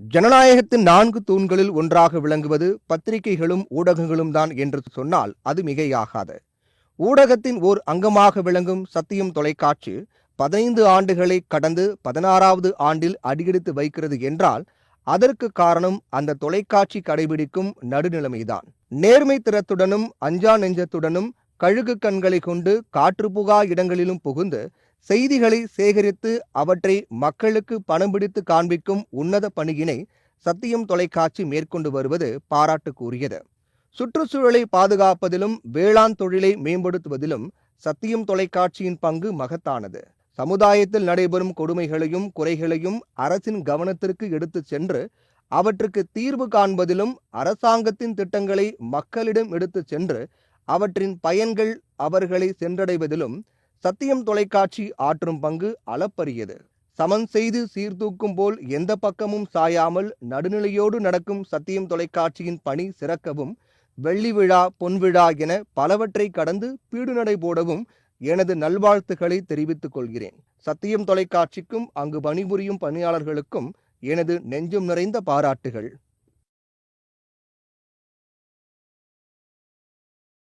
ஜனநாயகத்தின் நான்கு தூண்களில் ஒன்றாக விளங்குவது பத்திரிகைகளும் ஊடகங்களும் தான் என்று சொன்னால் அது மிகையாகாது. ஊடகத்தின் ஓர் அங்கமாக விளங்கும் சத்தியம் தொலைக்காட்சி பதினைந்து ஆண்டுகளை கடந்து பதினாறாவது ஆண்டில் அடியெடுத்து வைக்கிறது என்றால் அதற்கு காரணம் அந்த தொலைக்காட்சி கடைபிடிக்கும் நடுநிலைமைதான். நேர்மை திறத்துடனும் அஞ்சா நெஞ்சத்துடனும் கழுகு கண்களை கொண்டு காற்று புகா இடங்களிலும் புகுந்து செய்திகளை சேகரித்து அவற்றை மக்களுக்கு பணம் பிடித்து காண்பிக்கும் உன்னத பணியினை சத்தியம் தொலைக்காட்சி மேற்கொண்டு வருவது பாராட்டுக்குரியது. சுற்றுச்சூழலை பாதுகாப்பதிலும் வேளாண் தொழிலை மேம்படுத்துவதிலும் சத்தியம் தொலைக்காட்சியின் பங்கு மகத்தானது. சமுதாயத்தில் நடைபெறும் கொடுமைகளையும் குறைகளையும் அரசின் கவனத்திற்கு எடுத்துச் சென்று அவற்றுக்கு தீர்வு காண்பதிலும் அரசாங்கத்தின் திட்டங்களை மக்களிடம் எடுத்துச் சென்று அவற்றின் பயன்கள் அவர்களை சென்றடைவதிலும் சத்தியம் தொலைக்காட்சி ஆற்றும் பங்கு அளப்பரியது. சமன் செய்து சீர்தூக்கும் போல் எந்த பக்கமும் சாயாமல் நடுநிலையோடு நடக்கும் சத்தியம் தொலைக்காட்சியின் பணி சிறக்கவும் வெள்ளி விழா பொன் விழா என பலவற்றை கடந்து பீடுநடை போடவும் எனது நல்வாழ்த்துக்களை தெரிவித்துக் கொள்கிறேன். சத்தியம் தொலைக்காட்சிக்கும் அங்கு பணிபுரியும் பணியாளர்களுக்கும் எனது நெஞ்சம் நிறைந்த பாராட்டுகள்.